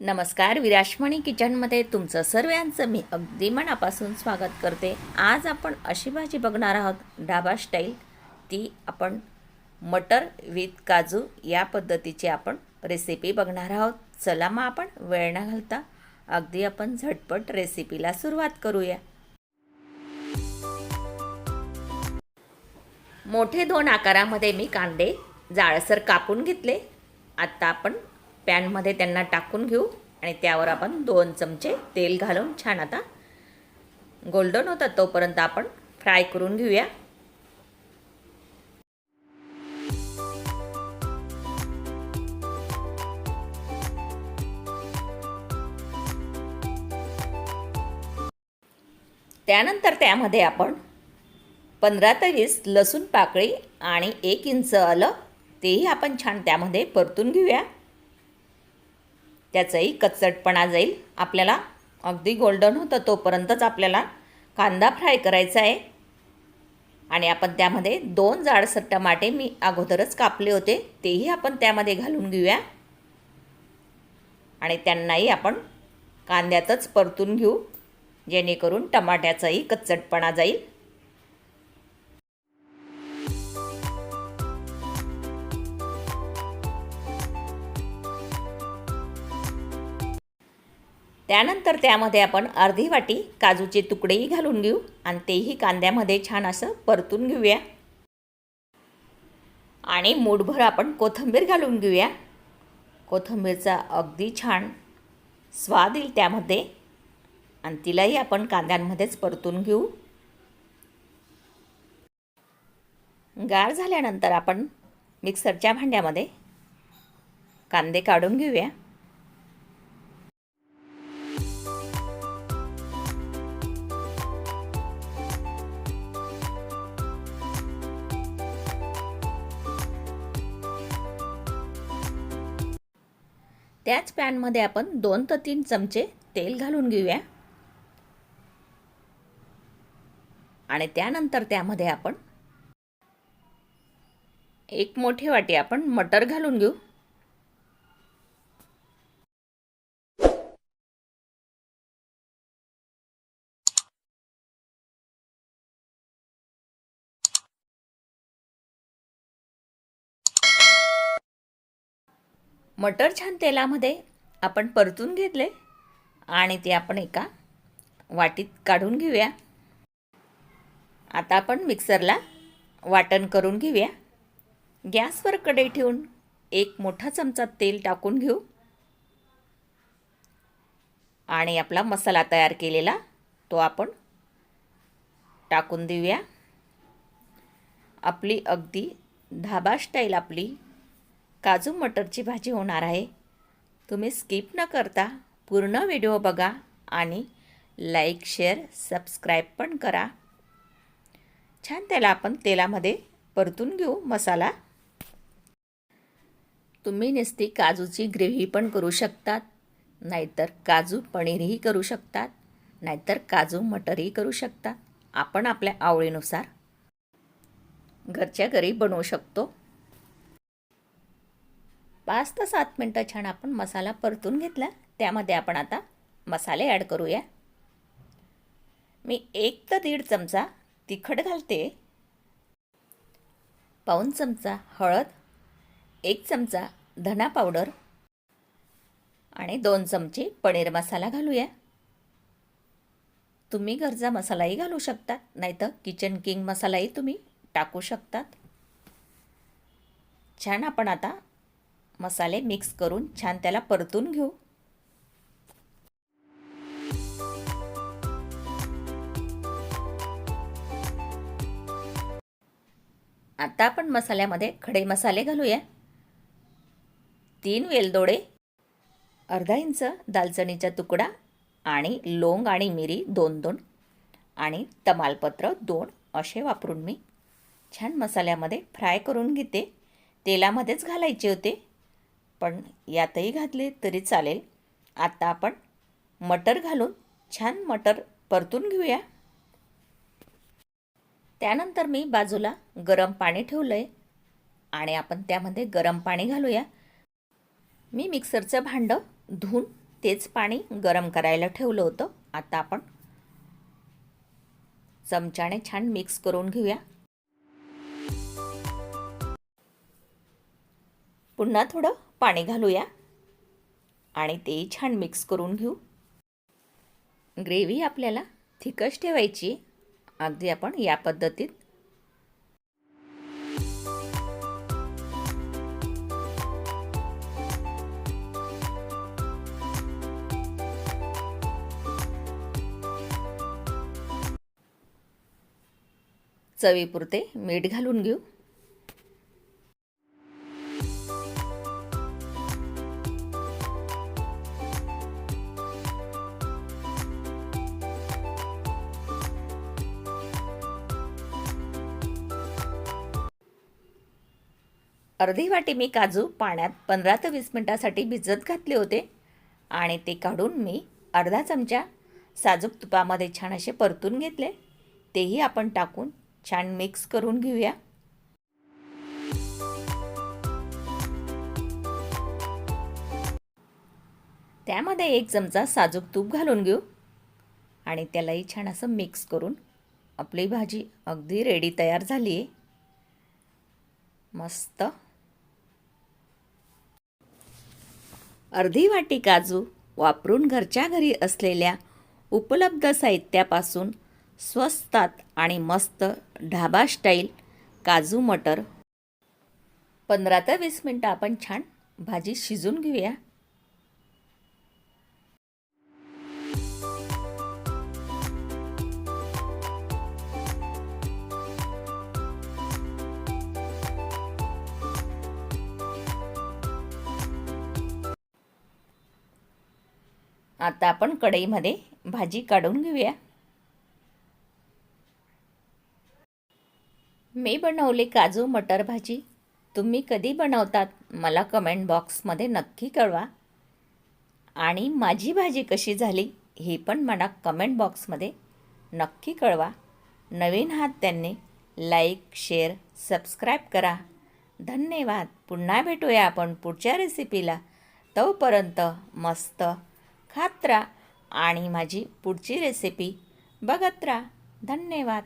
नमस्कार विराश्मणी किचनमध्ये तुमचं सर्वांचं मी अगदी मनापासून स्वागत करते. आज आपण अशी भाजी बघणार आहोत ढाबा स्टाईल ती आपण मटर विथ काजू या पद्धतीची आपण रेसिपी बघणार आहोत. चला मग आपण वेळ न घालता अगदी आपण झटपट रेसिपीला सुरुवात करूया. मोठे दोन आकारामध्ये मी कांदे जाळसर कापून घेतले. आत्ता आपण पॅनमध्ये त्यांना टाकून घेऊ आणि त्यावर आपण दोन चमचे तेल घालून छान आता गोल्डन होतात तोपर्यंत आपण फ्राय करून घेऊया. त्यानंतर त्यामध्ये आपण पंधरा ते वीस लसूण पाकळी आणि एक इंच आलं तेही आपण छान त्यामध्ये परतून घेऊया. त्याचाही कच्चटपणा जाईल. आपल्याला अगदी गोल्डन होतं तोपर्यंतच आपल्याला कांदा फ्राय करायचा आहे. आणि आपण त्यामध्ये दोन जाडसर टमाटे मी अगोदरच कापले होते. तेही आपण त्यामध्ये घालून घेऊया. आणि त्यांनाही आपण कांद्यातच परतून घेऊ. जेणेकरून टमाट्याचाही कच्चटपणा जाईल. त्यानंतर त्यामध्ये आपण अर्धी वाटी काजूचे तुकडेही घालून घेऊ आणि तेही कांद्यामध्ये छान असं परतून घेऊया. आणि मूठभर आपण कोथिंबीर घालून घेऊया. कोथिंबीरचा अगदी छान स्वाद येईल त्यामध्ये. आणि तिलाही आपण कांद्यांमध्येच परतून घेऊ. गार झाल्यानंतर आपण मिक्सरच्या भांड्यामध्ये कांदे काढून घेऊया. त्याच पॅनमध्ये आपण दोन ते तीन चमचे तेल घालून घेऊया. आणि त्यानंतर त्यामध्ये आपण एक मोठी वाटी आपण मटर घालून घेऊ. मटर छान तेलामध्ये आपण परतून घेतले आणि ते आपण एका वाटीत काढून घेऊया. आता आपण मिक्सरला वाटण करून घेऊया. गॅसवर कढई ठेवून एक मोठा चमचा तेल टाकून घेऊ. आणि आपला मसाला तयार केलेला तो आपण टाकून देऊया. आपली अगदी धाबा स्टाईल आपली काजू मटरची भाजी होणार आहे. तुम्ही स्किप न करता पूर्ण व्हिडिओ बघा आणि लाईक शेअर सबस्क्राईब पण करा. छान त्याला आपण तेलामध्ये परतून घेऊ मसाला. तुम्ही नुसती काजूची ग्रेव्ही पण करू शकतात नाहीतर काजू पनीरही करू शकतात नाहीतर काजू मटरही करू शकतात. आपण आपल्या आवडीनुसार घरच्या घरी बनवू शकतो. पाच ते सात मिनटं छान आपण मसाला परतून घेतला. त्यामध्ये आपण आता मसाले ॲड करूया. मी एक तर दीड चमचा तिखट घालते. पाऊन चमचा हळद एक चमचा धना पावडर आणि दोन चमचे पनीर मसाला घालूया. तुम्ही घरचा मसालाही घालू शकता नाहीतर किचन किंग मसालाही तुम्ही टाकू शकतात. छान आपण आता मसाले मिक्स करून छान त्याला परतून घेऊ. आता आपण मसाल्यामध्ये खडे मसाले घालूया. तीन वेलदोडे अर्धा इंच दालचणीचा तुकडा आणि लोंग आणि मिरी दोन दोन आणि तमालपत्र दोन असे वापरून मी छान मसाल्यामध्ये फ्राय करून घेते. तेलामध्येच घालायचे होते. पण यातही घातले तरी चालेल. आता आपण मटर घालून छान मटर परतून घेऊया. त्यानंतर मी बाजूला गरम पाणी ठेवलं आहे आणि आपण त्यामध्ये गरम पाणी घालूया. मी मिक्सरचं भांडं धुवून तेच पाणी गरम करायला ठेवलं होतं. आता आपण चमच्याने छान मिक्स करून घेऊया. पुन्हा थोडं पाणी घालूया आणि तेही छान मिक्स करून घेऊ. ग्रेव्ही आपल्याला थिकच ठेवायची अगदी आपण या पद्धतीत. चवीपुरते मीठ घालून घेऊ. अर्धी वाटी मी काजू पाण्यात पंधरा ते वीस मिनटासाठी भिजत घातले होते. आणि ते काढून मी अर्धा चमचा साजूक तुपामध्ये छान असे परतून घेतले. तेही आपण टाकून छान मिक्स करून घेऊया. त्यामध्ये एक चमचा साजूक तूप घालून घेऊ. आणि त्यालाही छान असं मिक्स करून आपली भाजी अगदी रेडी तयार झाली आहे मस्त. अर्धी वाटी काजू वापरून घरच्या घरी असलेल्या उपलब्ध साहित्यापासून स्वस्तात आणि मस्त ढाबा स्टाईल काजू मटर. पंधरा ते वीस मिनटं आपण छान भाजी शिजून घेऊया. आता आपण कढईमध्ये भाजी काढून घेऊया. मी बनवली काजू मटर भाजी. तुम्ही कधी बनवतात मला कमेंट बॉक्समध्ये नक्की कळवा. आणि माझी भाजी कशी झाली हे पण मला कमेंट बॉक्समध्ये नक्की कळवा. नवीन हात त्यांनी लाईक शेअर सबस्क्राईब करा. धन्यवाद. पुन्हा भेटूया आपण पुढच्या रेसिपीला तोपर्यंत मस्त खात राहा. आणि माझी पुढची रेसिपी बघत राहा. धन्यवाद.